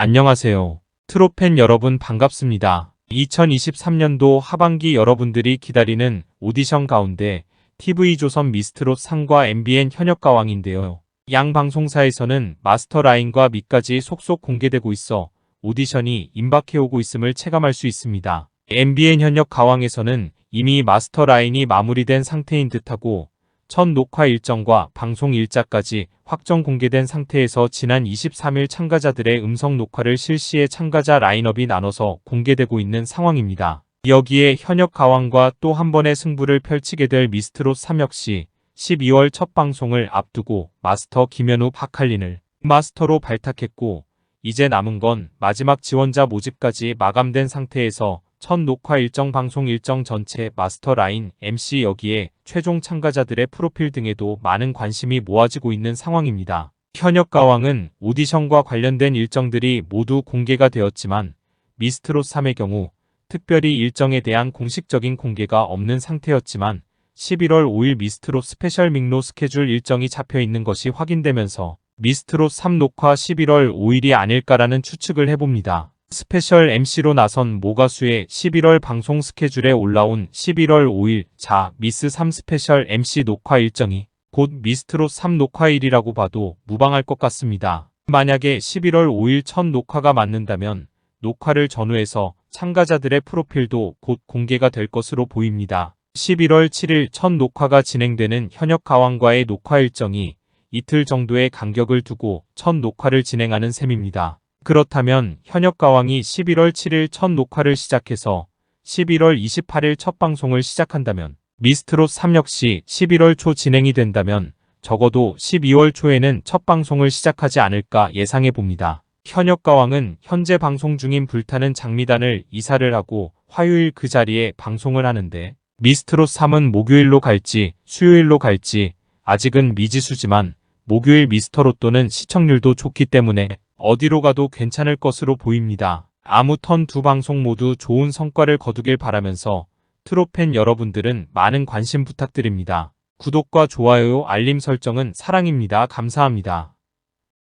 안녕하세요. 트로팬 여러분 반갑습니다. 2023년도 하반기 여러분들이 기다리는 오디션 가운데 TV조선 미스트롯 상과 MBN 현역 가왕인데요. 양 방송사에서는 마스터 라인과 밑까지 속속 공개되고 있어 오디션이 임박해오고 있음을 체감할 수 있습니다. MBN 현역 가왕에서는 이미 마스터 라인이 마무리된 상태인 듯하고 첫 녹화 일정과 방송 일자까지 확정 공개된 상태에서 지난 23일 참가자들의 음성 녹화를 실시해 참가자 라인업이 나눠서 공개되고 있는 상황입니다. 여기에 현역 가왕과 또 한 번의 승부를 펼치게 될 미스트롯 3 역시 12월 첫 방송을 앞두고 마스터 김현우 박할린을 마스터로 발탁했고 이제 남은 건 마지막 지원자 모집까지 마감된 상태에서 첫 녹화 일정 방송 일정 전체 마스터 라인 MC 여기에 최종 참가자들의 프로필 등에도 많은 관심이 모아지고 있는 상황입니다. 현역 가왕은 오디션과 관련된 일정들이 모두 공개가 되었지만 미스트롯 3의 경우 특별히 일정에 대한 공식적인 공개가 없는 상태였지만 11월 5일 미스트롯 스페셜 믹로 스케줄 일정이 잡혀 있는 것이 확인되면서 미스트롯 3 녹화 11월 5일이 아닐까라는 추측을 해봅니다. 스페셜 MC로 나선 모가수의 11월 방송 스케줄에 올라온 11월 5일 자 미스 3 스페셜 MC 녹화 일정이 곧 미스트롯 3 녹화일이라고 봐도 무방할 것 같습니다. 만약에 11월 5일 첫 녹화가 맞는다면 녹화를 전후해서 참가자들의 프로필도 곧 공개가 될 것으로 보입니다. 11월 7일 첫 녹화가 진행되는 현역 가왕과의 녹화 일정이 이틀 정도의 간격을 두고 첫 녹화를 진행하는 셈입니다. 그렇다면 현역 가왕이 11월 7일 첫 녹화를 시작해서 11월 28일 첫 방송을 시작한다면 미스트롯 3 역시 11월 초 진행이 된다면 적어도 12월 초에는 첫 방송을 시작하지 않을까 예상해 봅니다. 현역 가왕은 현재 방송 중인 불타는 장미단을 이사를 하고 화요일 그 자리에 방송을 하는데 미스트롯 3은 목요일로 갈지 수요일로 갈지 아직은 미지수지만 목요일 미스터로또는 시청률도 좋기 때문에 어디로 가도 괜찮을 것으로 보입니다. 아무튼 두 방송 모두 좋은 성과를 거두길 바라면서 트로팬 여러분들은 많은 관심 부탁드립니다. 구독과 좋아요, 알림 설정은 사랑입니다. 감사합니다.